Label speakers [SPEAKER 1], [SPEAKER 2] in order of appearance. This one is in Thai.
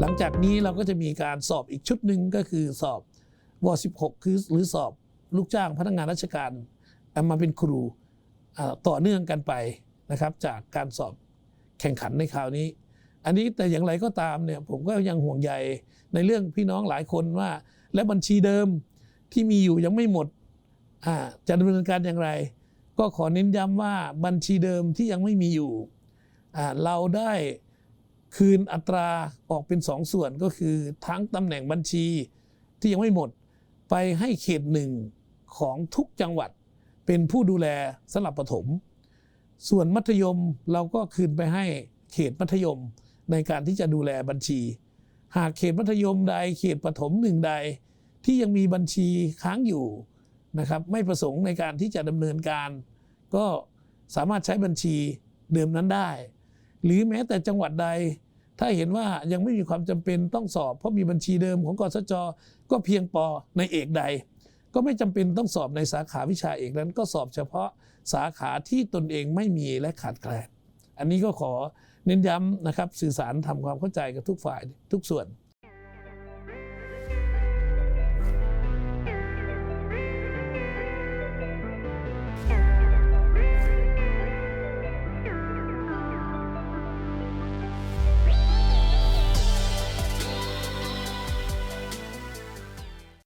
[SPEAKER 1] หลังจากนี้เราก็จะมีการสอบอีกชุดหนึ่งก็คือสอบว 16 คือหรือสอบลูกจ้างพนักงานราชการเอามาเป็นครูต่อเนื่องกันไปนะครับ จากการสอบแข่งขันในคราวนี้ อันนี้แต่อย่างไรก็ตามเนี่ยผมก็ยังห่วงใยในเรื่องพี่น้องหลายคนว่า และบัญชีเดิมที่มีอยู่ยังไม่หมดจะดำเนินการอย่างไร ก็ขอเน้นย้ำว่าบัญชีเดิมที่ยังไม่มีอยู่เราได้ คืนอัตราออกเป็นสองส่วนก็คือทั้งตำแหน่งบัญชีที่ยังไม่หมดไปให้เขตหนึ่งของทุกจังหวัดเป็นผู้ดูแลสำหรับประถมส่วนมัธยมเราก็คืนไปให้เขตมัธยมในการที่จะดูแลบัญชี หากเขตมัธยมใดเขตประถมหนึ่งใด ที่ยังมีบัญชีค้างอยู่นะครับไม่ประสงค์ในการที่จะดำเนินการ ก็สามารถใช้บัญชีเดิมนั้นได้ หรือแม้แต่จังหวัดใด ถ้าเห็นว่ายังไม่มีความจำเป็นต้องสอบ เพราะมีบัญชีเดิมของกสจก็เพียงพอในเอกใด ก็ไม่จำเป็นต้องสอบในสาขาวิชาเอกนั้น ก็สอบเฉพาะสาขาที่ตนเองไม่มีและขาดแคลนอันนี้ก็ขอเน้นย้ำนะครับสื่อสารทำความเข้าใจกับทุกฝ่ายทุกส่วน